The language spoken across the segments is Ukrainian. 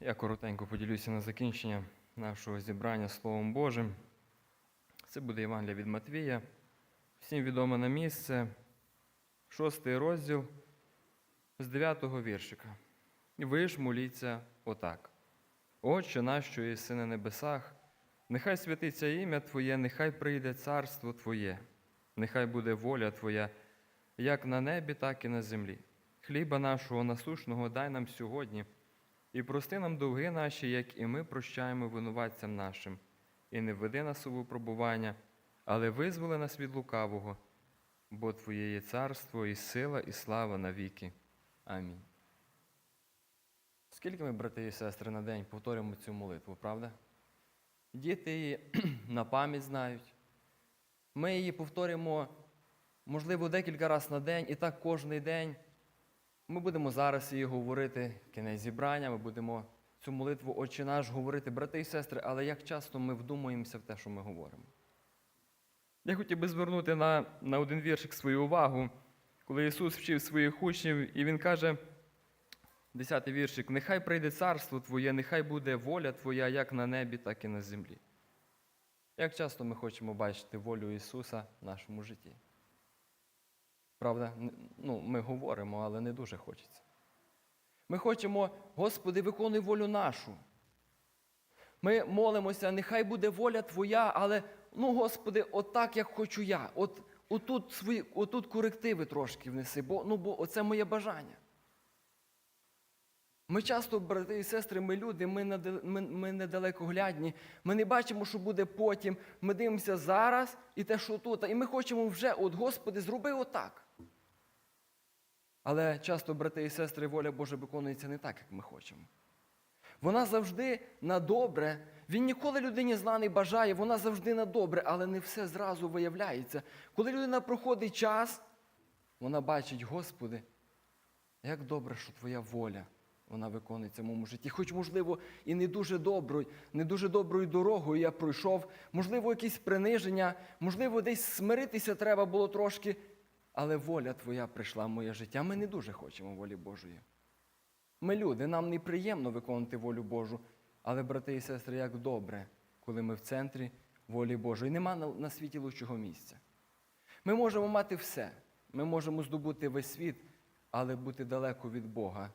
Я коротенько поділюся на закінчення нашого зібрання Словом Божим. Це буде Євангелія від Матвія. Всім відоме на місце, шостий розділ з дев'ятого віршика. І ви ж моліться отак. Отче наш, що єси на небесах, нехай святиться ім'я Твоє, нехай прийде царство Твоє, нехай буде воля Твоя, як на небі, так і на землі. Хліба нашого насушного дай нам сьогодні, і прости нам довги наші, як і ми прощаємо винуватцям нашим, і не введи нас у випробування, але визволи нас від лукавого, бо Твоє є царство, і сила, і слава навіки. Амінь. Скільки ми, брати і сестри, на день повторюємо цю молитву, правда? Діти її на пам'ять знають. Ми її повторюємо, можливо, декілька разів на день, і так кожен день. Ми будемо зараз її говорити, кінець зібрання, ми будемо цю молитву Отче наш говорити, брати і сестри, але як часто ми вдумуємося в те, що ми говоримо. Я хотів би звернути на, на один віршик свою увагу, коли Ісус вчив своїх учнів, і Він каже, десятий віршик, нехай прийде царство Твоє, нехай буде воля Твоя як на небі, так і на землі. Як часто ми хочемо бачити волю Ісуса в нашому житті? Правда, ну, ми говоримо, але не дуже хочеться. Ми хочемо, Господи, виконуй волю нашу. Ми молимося, нехай буде воля Твоя, але, ну, Господи, отак, як хочу я. От, отут, свої, отут корективи трошки внеси, бо, ну, бо оце моє бажання. Ми часто, брати і сестри, ми люди, ми, ми, ми недалекоглядні, ми не бачимо, що буде потім. Ми дивимося зараз і те, що тут. І ми хочемо вже, от, Господи, зроби отак. Але часто, брати і сестри, воля Божа виконується не так, як ми хочемо. Вона завжди на добре. Він ніколи людині зла не бажає, вона завжди на добре, але не все зразу виявляється. Коли людина проходить час, вона бачить, Господи, як добре, що Твоя воля вона виконується в моєму житті. Хоч, можливо, і не дуже доброю, не дуже доброю дорогою я пройшов, можливо, якісь приниження, можливо, десь смиритися треба було трошки, але воля Твоя прийшла в моє життя. Ми не дуже хочемо волі Божої. Ми люди, нам неприємно виконувати волю Божу, але, брати і сестри, як добре, коли ми в центрі волі Божої. Нема на, світі лучшого місця. Ми можемо мати все. Ми можемо здобути весь світ, але бути далеко від Бога.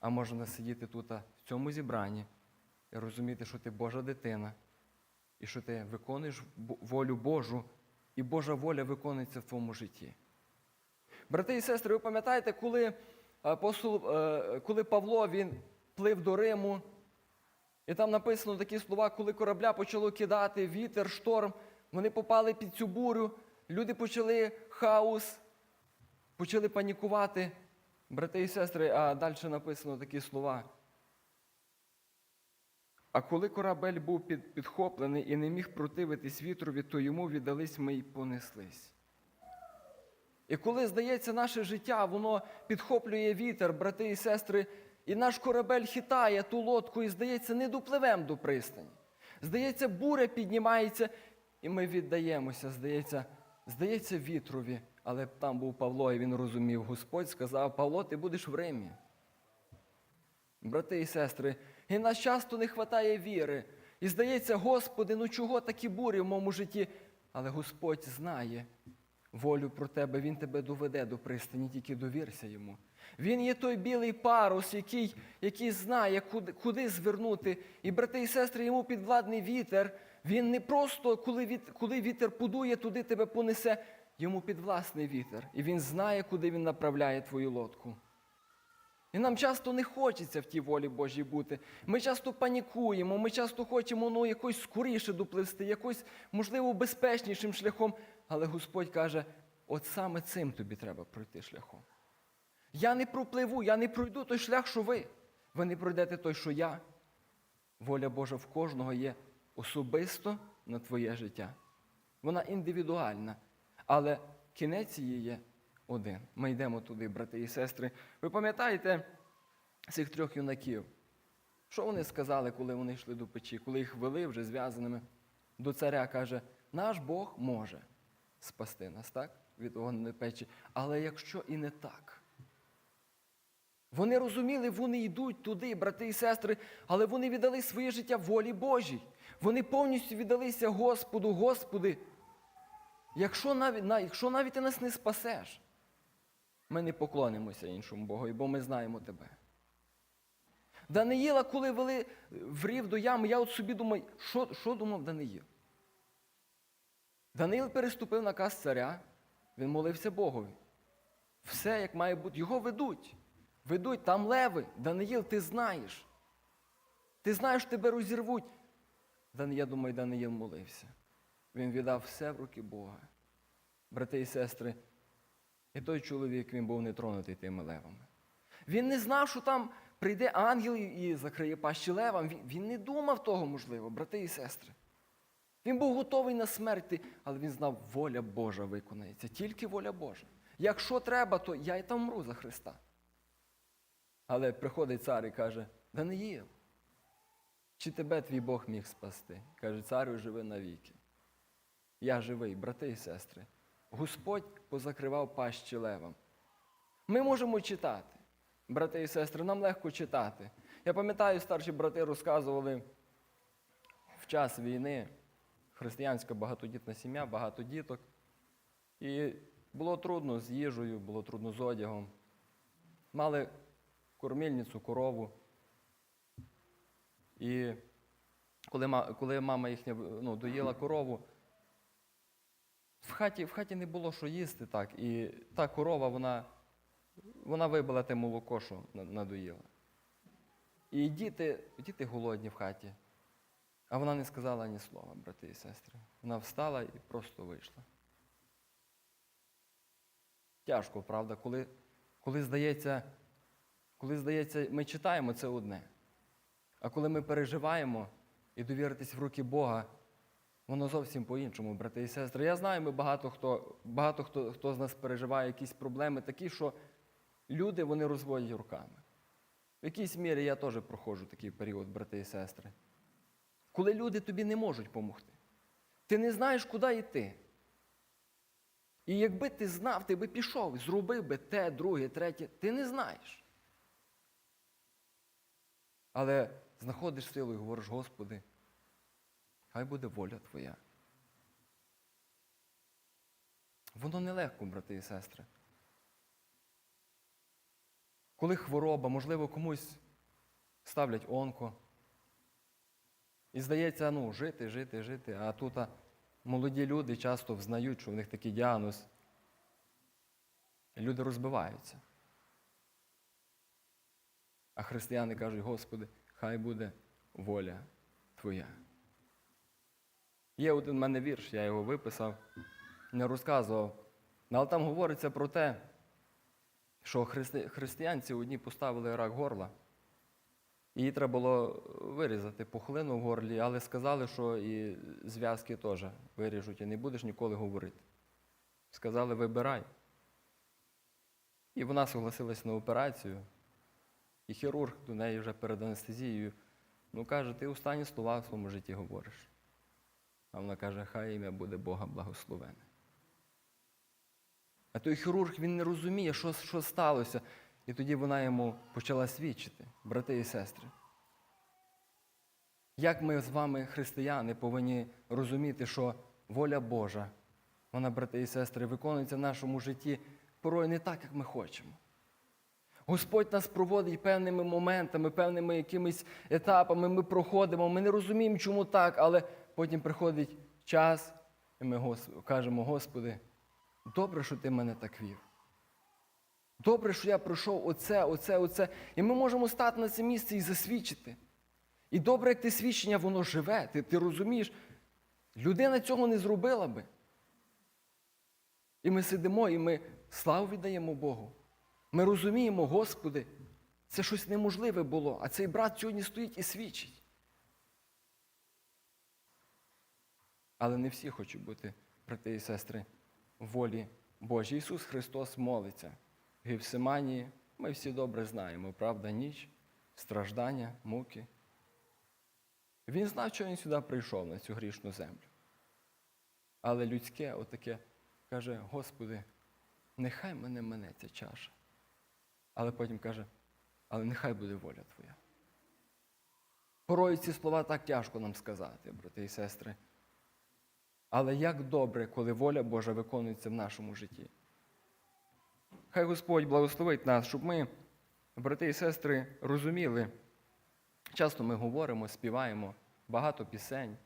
А можна сидіти тут в цьому зібранні і розуміти, що ти Божа дитина, і що ти виконуєш волю Божу, і Божа воля виконується в твоєму житті. Брати і сестри, ви пам'ятаєте, коли, апостол, е, коли Павло він плив до Риму, і там написано такі слова, коли корабля почало кидати, вітер, шторм, вони попали під цю бурю, люди почали хаос, почали панікувати. Брати і сестри, а далі написано такі слова. А коли корабель був підхоплений і не міг противитись вітрові, то йому віддались ми й понеслись. І коли, здається, наше життя, воно підхоплює вітер, брати і сестри, і наш корабель хитає ту лодку, і, здається, не допливем до пристані. Здається, буря піднімається, і ми віддаємося, здається, здається, вітрові. Але там був Павло, і він розумів, Господь сказав, Павло, ти будеш в Римі. Брати і сестри, і нас часто не вистачає віри. І здається, Господи, ну чого такі бурі в моєму житті? Але Господь знає волю про тебе, Він тебе доведе до пристані, тільки довірся йому. Він є той білий парус, який, який знає, куди, куди звернути. І брати і сестри, йому підвладний вітер. Він не просто, коли, віт, коли вітер подує, туди тебе понесе. Йому підвласний вітер. І він знає, куди він направляє твою лодку. І нам часто не хочеться в тій волі Божій бути. Ми часто панікуємо, ми часто хочемо ну, якось скоріше допливсти, якось, можливо, безпечнішим шляхом. Але Господь каже, от саме цим тобі треба пройти шляхом. Я не пропливу, я не пройду той шлях, що ви. Ви не пройдете той, що я. Воля Божа в кожного є особисто на твоє життя. Вона індивідуальна, але кінець її є один. Ми йдемо туди, брати і сестри. Ви пам'ятаєте цих трьох юнаків? Що вони сказали, коли вони йшли до печі, коли їх вели вже зв'язаними до царя, каже, наш Бог може спасти нас, так? Від вогненої печі. Але якщо і не так, Вони розуміли, вони йдуть туди, брати і сестри, але вони віддали своє життя волі Божій. Вони повністю віддалися Господу, Господи. Якщо навіть, на- якщо навіть ти нас не спасеш, ми не поклонимося іншому Богу, бо ми знаємо тебе. Даниїла, коли вели в рів до ями, я от собі думаю, що, що думав Даниїл? Даниїл переступив наказ царя, він молився Богові. Все як має бути. Його ведуть. Ведуть, там леви. Даниїл, ти знаєш. Ти знаєш, тебе розірвуть. Я думаю, Даниїл молився. Він віддав все в руки Бога. Брати і сестри, і той чоловік він був не тронутий тими левами. Він не знав, що там прийде ангел і закриє пащі левам. Він не думав того, можливо, брати і сестри. Він був готовий на смерть, але він знав, воля Божа виконається, тільки воля Божа. Якщо треба, то я й там мру за Христа. Але приходить цар і каже: Даниїл, чи тебе твій Бог міг спасти? Каже, царю, живи навіки. Я живий, брати і сестри. Господь позакривав пащі левам. Ми можемо читати, брати і сестри, нам легко читати. Я пам'ятаю, старші брати розказували в час війни християнська багатодітна сім'я, багато діток. І було трудно з їжею, було трудно з одягом. Мали кормільницю, корову. І коли, мама їхня ну, доїла корову, в хаті, в хаті не було що їсти так. І та корова, вона, вона вибила те молоко, що надоїла. І діти, діти голодні в хаті. А вона не сказала ні слова, брати і сестри. Вона встала і просто вийшла. Тяжко, правда, коли, коли, здається, коли здається, ми читаємо це одне. А коли ми переживаємо і довіритись в руки Бога, воно зовсім по-іншому, брати і сестри. Я знаю, ми багато хто, багато хто, хто з нас переживає якісь проблеми такі, що люди вони розводять руками. В якійсь мірі я теж проходжу такий період, брати і сестри. Коли люди тобі не можуть допомогти. Ти не знаєш, куди йти. І якби ти знав, ти би пішов, зробив би те, друге, третє, ти не знаєш. Але знаходиш силу і говориш, Господи, хай буде воля Твоя. Воно нелегко, брати і сестри. Коли хвороба, можливо, комусь ставлять онко. І здається, ну, жити, жити, жити. А тут молоді люди часто взнають, що в них такий діагноз. Люди розбиваються. А християни кажуть, Господи, хай буде воля Твоя. Є один в мене вірш, я його виписав, не розказував. Ну, Але там говориться про те, що христи- християнці одні поставили рак горла. Її треба було вирізати пухлину в горлі, але сказали, що і зв'язки теж виріжуть, і не будеш ніколи говорити. Сказали, вибирай. І вона согласилась на операцію. І хірург до неї вже перед анестезією, ну каже, ти останні слова в своєму житті говориш. А вона каже, хай ім'я буде Бога благословене. А той хірург він не розуміє, що, що сталося. І тоді вона йому почала свідчити, брати і сестри. Як ми з вами, християни, повинні розуміти, що воля Божа, вона, брати і сестри, виконується в нашому житті порой не так, як ми хочемо. Господь нас проводить певними моментами, певними якимись етапами, ми проходимо, ми не розуміємо, чому так, але потім приходить час, і ми кажемо, Господи, добре, що ти мене так вів. Добре, що я пройшов оце, оце, оце. І ми можемо стати на це місце і засвідчити. І добре, як те свідчення, воно живе. Ти, ти розумієш, людина цього не зробила би. І ми сидимо, і ми славу віддаємо Богу. Ми розуміємо, Господи, це щось неможливе було, а цей брат сьогодні стоїть і свідчить. Але не всі хочуть бути, брати і сестри, волі Божій. Ісус Христос молиться. Гефсиманії ми всі добре знаємо, правда, ніч, страждання, муки. Він знав, що він сюди прийшов на цю грішну землю. Але людське отаке каже, Господи, нехай мене мене ця чаша. Але потім каже, але нехай буде воля Твоя. Порою ці слова так тяжко нам сказати, брати і сестри. Але як добре, коли воля Божа виконується в нашому житті. Хай Господь благословить нас, щоб ми, брати і сестри, розуміли. Часто ми говоримо, співаємо багато пісень.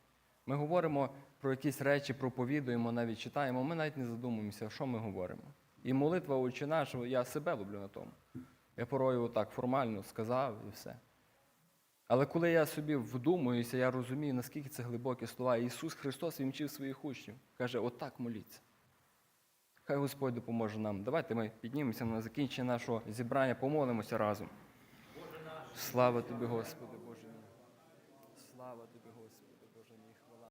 Ми говоримо про якісь речі, проповідуємо, навіть читаємо. Ми навіть не задумуємося, що ми говоримо. І молитва «Отче наш, я себе люблю на тому. Я порою так формально сказав і все. Але коли я собі вдумуюся, я розумію, наскільки це глибокі слова. Ісус Христос він своїх учнів. Каже, отак моліться. Хай Господь допоможе нам. Давайте ми піднімемося на закінчення нашого зібрання, помолимося разом. Слава тобі, Господи.